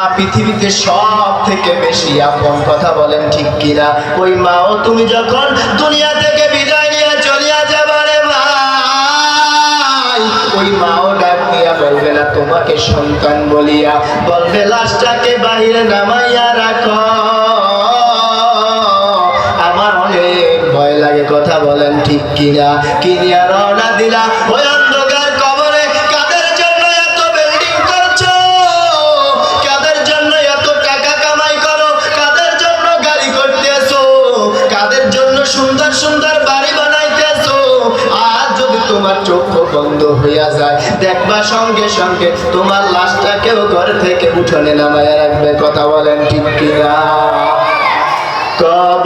পৃথিবীতে সব থেকে বেশি আপন কথা বলেন ঠিক কিনা? ওই মাও, তুমি যখন দুনিয়া থেকে বিদায় নিয়ে চলিয়া যাবারে ভাই, ওই মাও ডাক দিয়া বলবে না, তোমাকে সন্তান বলিয়া। বলবে, লাশটাকে বাহিরে নামাইয়া রাখো। আমার অনেক ভয় লাগে কথা বলেন ঠিক কিনা? কিনিয়া রওনা দিলা, ওই অন্ধকার সুন্দর সুন্দর বাড়ি বানাইতেছো আর যদি তোমার চোখ বন্ধ হইয়া যায়, দেখবা সঙ্গে সঙ্গে তোমার লাশটাকেও ঘর থেকে উঠোনে নামায় রাখবে। কথা বলেন ঠিক কিনা? কবর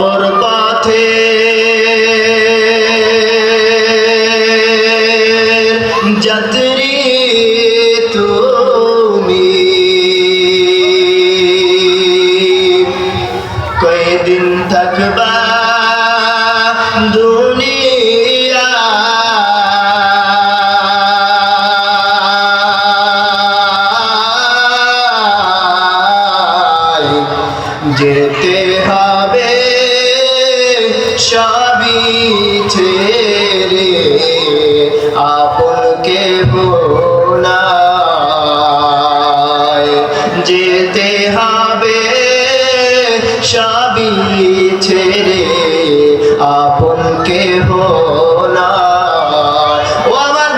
যেতে হবে সবই ছেড়ে। আপনকে যেতে হবে সবই ছেড়ে। আপনকে বোনায় ও আমার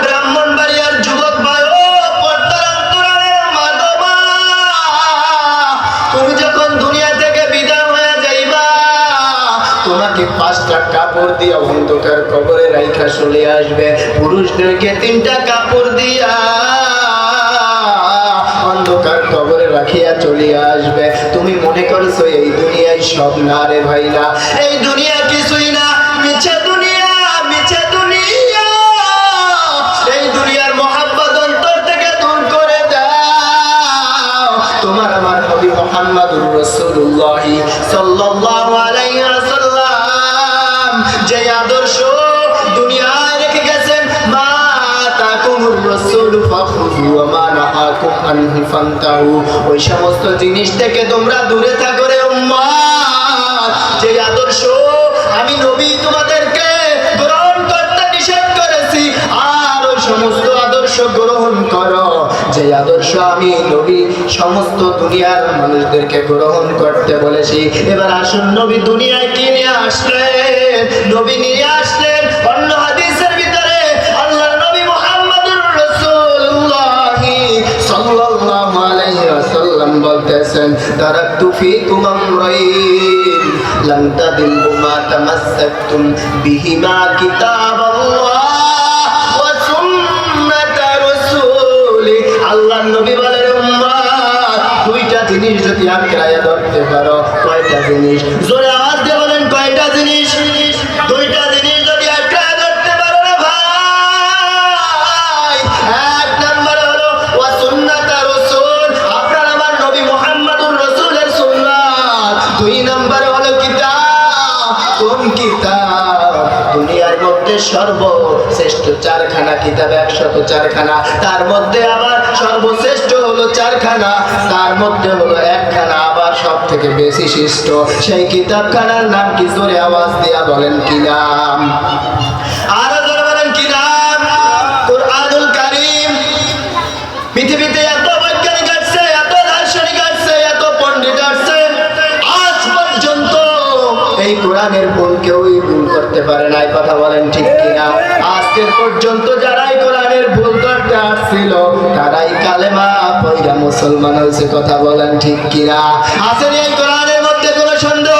পাঁচটা কাপড় দিয়া অন্ধকার কবরে রাইখা চলে আসবে। পুরুষদেরকে তিনটা কাপড় দিয়া অন্ধকার কবরে রাখিয়া চলে আসবে। তুমি মনে করছ, এই দুনিয়ায় সব না রে ভাই না এই দুনিয়া কিছুই না। ওই সমস্ত জিনিস থেকে তোমরা দূরে থাকো রে উম্মাত যে আদর্শ আমি নবী তোমাদেরকে গ্রহণ করতে নিষেধ করেছি। আর ওই সমস্ত আদর্শ গ্রহণ করো। যে আদর্শ আমি নবী, সমস্ত দুনিয়ার মানুষদেরকে গ্রহণ করতে বলেছি। এবার আসুন নবী দুনিয়ায় কি নিয়ে আসলেন? নবী নিয়ে আসলেন, অন্য বলতেছেন তারাকতু ফীকুম আমরাইন, লান তাদিল্লু মা তামাসসাকতুম বিহিমা কিতাবাল্লাহ ওয়া সুন্নাতা রাসূলি। আল্লাহ নবী বলেন দুইটা জিনিস যদি আঁকড়াইয়া ধরতে জিনিস? জোরে আওয়াজ বলেন, কয়টা জিনিস? দুইটা কোন কিতাব? দুনিয়ার মধ্যে সর্বশ্রেষ্ঠ চারখানা কিতাব, একশত চারখানা। তার মধ্যে আবার সর্বশ্রেষ্ঠ হলো চারখানা। তার মধ্যে হলো একখানা, আবার সব থেকে বেশি শিষ্ট সেই কিতাবখানার নাম কি? জোরে আওয়াজ দিয়া বলেন কি নাম? এই কোরআনের ভুল কেউই ভুল করতে পারে না, এই কথা বলেন ঠিক কিনা? আজকের পর্যন্ত যারাই কোরআনের ভুল করতে আসছিল, তারাই কালেমা পয়রা মুসলমান হয়েছে, কথা বলেন ঠিক কিনা? আসেন এই কোরআনের মধ্যে কোনো সন্দেহ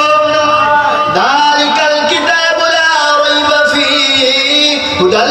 হুদাল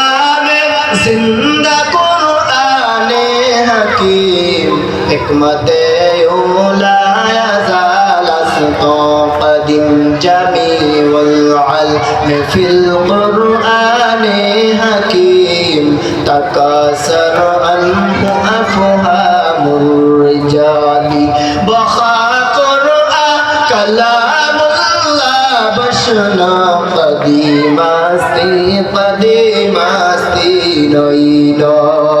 حكمة لا يزال أسطى قدم جميع العلم في القرآن حكيم تكاثر عنه أفهام الرجال بخا قرآن كلام الله بشنا قديم أستي قديم أستي نويدو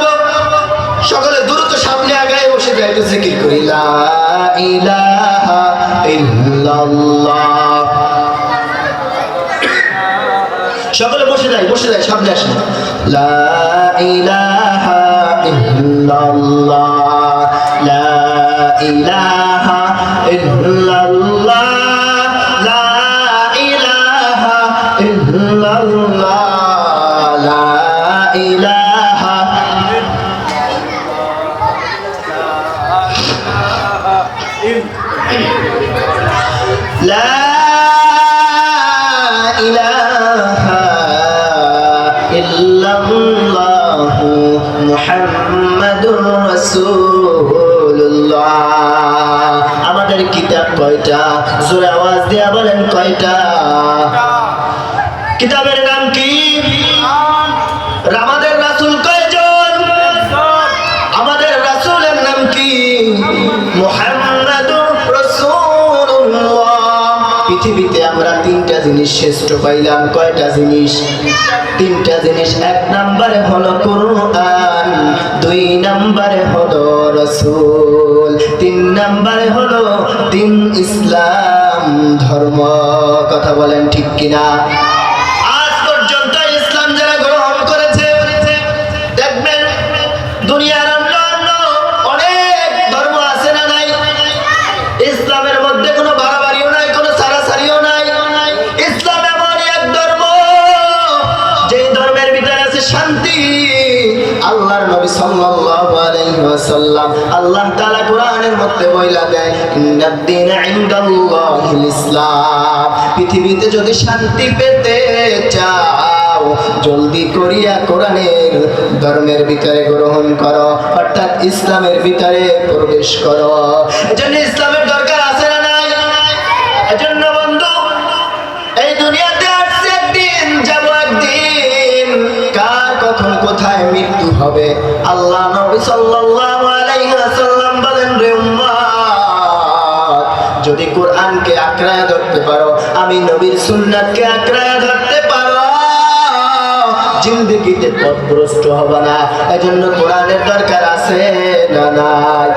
যায় একটু জিকির করি, লা ইলাহা ইল্লাল্লাহ সকলে বসে যায় বসে যায় সামনে আসেন লা ইলাহা ইল্লাল্লাহ মুহাম্মাদুর রাসূলুল্লাহ। আমাদের কিতাব কয়টা? জোরে আওয়াজ দিয়ে বলেন কয়টা? কিতাবের নাম কি? আমাদের রাসূল কয়জন? আমাদের রাসূলের নাম কি? মুহাম্মাদুর রাসূলুল্লাহ। পৃথিবীতে জিনিস শ্রেষ্ঠ পাইলাম কয়টা জিনিস? তিনটা জিনিস, এক নাম্বারে হলো কোরআন, দুই নাম্বারে হলো রসুল, তিন নাম্বারে হলো দিন ইসলাম, ধর্ম, কথা বলেন ঠিক কিনা? আল্লাহ কোরআনের মধ্যে বইলা দেয় পৃথিবীতে যদি শান্তি পেতে চাও, জলদি করিয়া কোরআনের ধর্মের ভিতরে গ্রহণ করো, অর্থাৎ ইসলামের ভিতরে প্রবেশ করো। এজন্য ইসলামের দরকার আছে না এজন্য বন্ধু, এই দুনিয়াতে আসছে যাব একদিন। কার কখন কোথায় মৃত্যু হবে? আল্লাহ নবী সাল্লাল্লাহু যদি কোরআনকে আঁকড়ায় ধরতে পারো, আমি নবীর সুন্নাতকে আঁকড়ায় ধরতে পারো। জিন্দগিতে পথভ্রষ্ট হবে না। এজন্য কোরআনের দরকার আছে না নাই?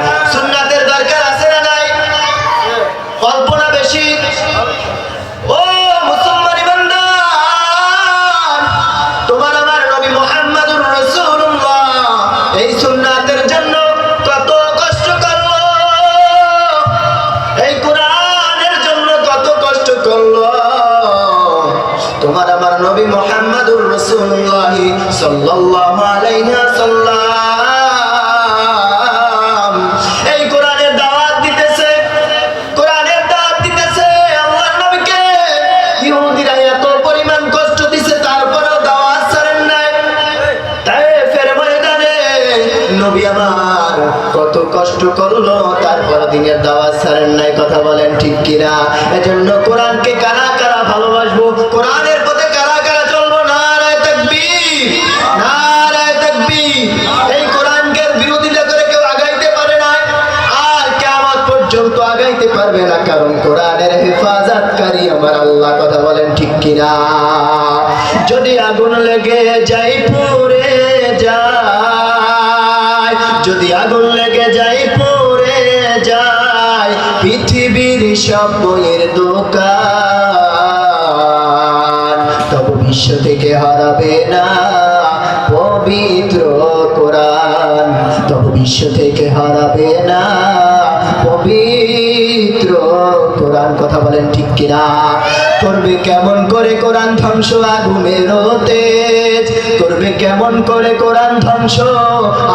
সাল্লাল্লাহু আলাইহি ওয়াসাল্লাম। এই কোরআনের দাওয়াত দিতেছে, কোরআনের দাওয়াত দিতেছে আল্লাহর নবীকে। ইহুদিরা এত পরিমাণ কষ্ট দিছে, তারপরেও দাওয়াত ছাড়েন নাই। তাই ফের ময়দানে নবী আমার কত কষ্ট করল তারপর দিনের দাওয়াত ছাড়েন নাই, কথা বলেন ঠিক কিনা? এজন্য কোরআনকে কিনা যদি আগুন লেগে যাই পুড়ে যায়। যদি আগুন লেগে যাই পড়ে যায়। পৃথিবীর সব বইয়ের দোকান তবু বিশ্ব থেকে হারাবে না পবিত্র কোরআন। তবু বিশ্ব থেকে হারাবে না পবিত্র কোরআন। কথা বলেন ঠিক কিনা? করবে কেমন করে কোরআন ধ্বংস আগুনের তেজ করবে কেমন করে কোরআন ধ্বংস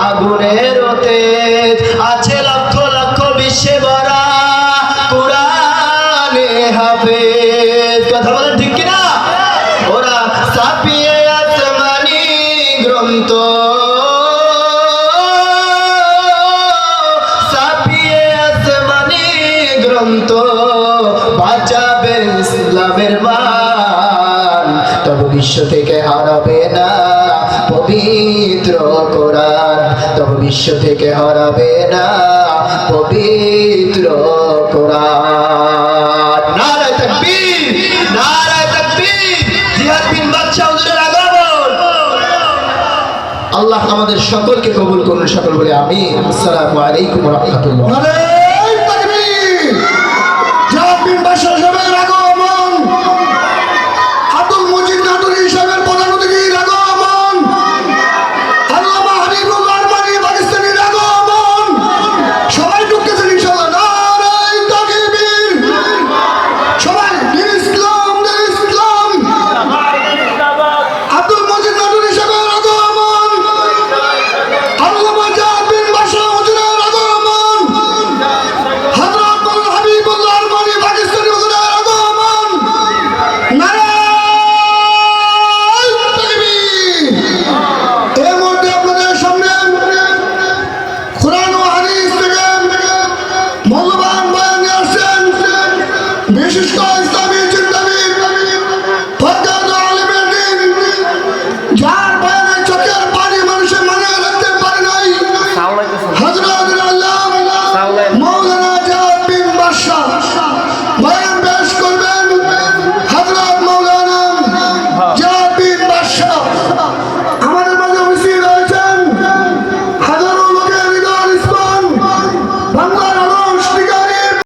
আগুনের তেজ আছে লক্ষ লক্ষ বিশ্বে ভরা কোরআনে হাফেজ বিশ্ব থেকে হারাবে না। পবিত্র কোরআন তবু বিশ্ব থেকে হারাবে না। পবিত্র কোরআন। আল্লাহ আমাদের সকলকে কবুল করুন সকল বলে আমি আসসালামু আলাইকুম রহমতুল্লাহ।